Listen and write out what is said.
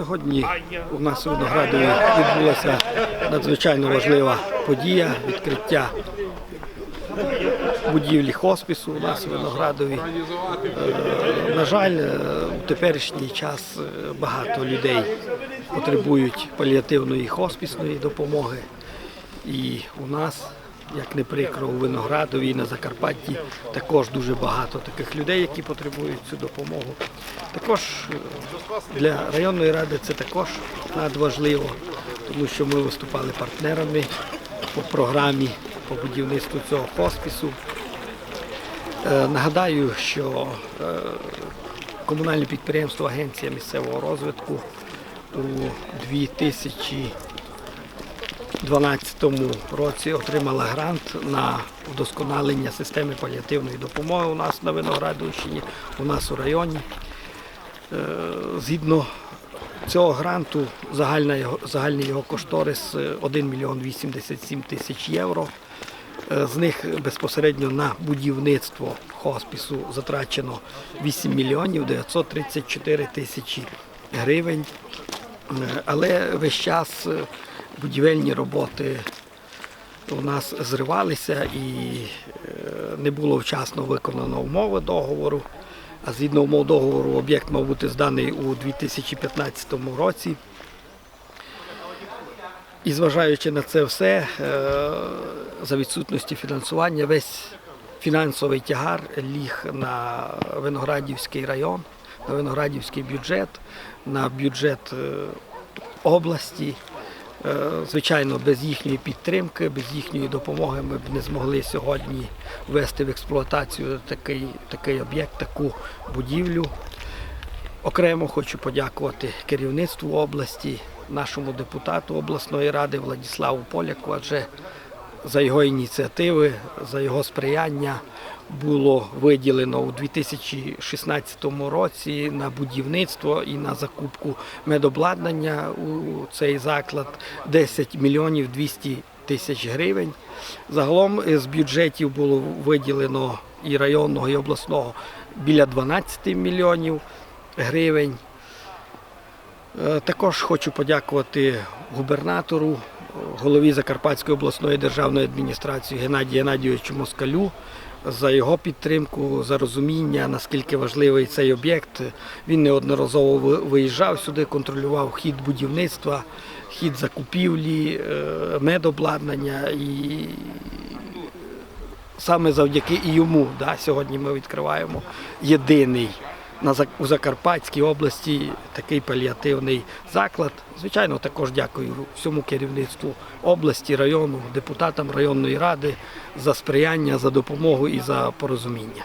Сьогодні у нас у Виноградові відбулася надзвичайно важлива подія відкриття будівлі хоспісу у нас у Виноградові. Е, На жаль, е, у теперішній час е, багато людей потребують паліативної хоспісної допомоги. І у нас, як не прикро, у Виноградові і на Закарпатті також дуже багато таких людей, які потребують цю допомогу. Також е, для районної ради це також надважливо, тому що ми виступали партнерами по програмі по будівництву цього хоспісу. Е, Нагадаю, що е, комунальне підприємство Агенція місцевого розвитку у 2012 році отримала грант на вдосконалення системи паліативної допомоги у нас на Виноградовщині, у нас у районі. Е, Згідно цього гранту загальний його кошторис е, 1 мільйон 87 тисяч євро. Е, З них безпосередньо на будівництво хоспісу затрачено 8 мільйонів 934 тисячі гривень. Е, Але весь час е, будівельні роботи у нас зривалися і е, не було вчасно виконано умови договору. А згідно умов договору об'єкт мав бути зданий у 2015 році. І зважаючи на це все, е, за відсутності фінансування, весь фінансовий тягар ліг на Виноградівський район, на Виноградівський бюджет, на бюджет е, області. Е, Звичайно, без їхньої підтримки, без їхньої допомоги ми б не змогли сьогодні ввести в експлуатацію такий, такий об'єкт, таку будівлю. Окремо хочу подякувати керівництву області, нашому депутату обласної ради Владиславу Поляку, адже за його ініціативи, за його сприяння було виділено у 2016 році на будівництво і на закупку медобладнання у цей заклад 10 мільйонів 200 тисяч гривень. Загалом з бюджетів було виділено і районного, і обласного біля 12 мільйонів гривень. Е, Також хочу подякувати губернатору, голові Закарпатської обласної державної адміністрації Геннадію Геннадійовичу Москалю за його підтримку, за розуміння, наскільки важливий цей об'єкт. Він неодноразово виїжджав сюди, контролював хід будівництва, хід закупівлі, е, медобладнання і саме завдяки і йому да, сьогодні ми відкриваємо єдиний у Закарпатській області такий паліативний заклад. Звичайно, також дякую всьому керівництву області, району, депутатам районної ради за сприяння, за допомогу і за порозуміння.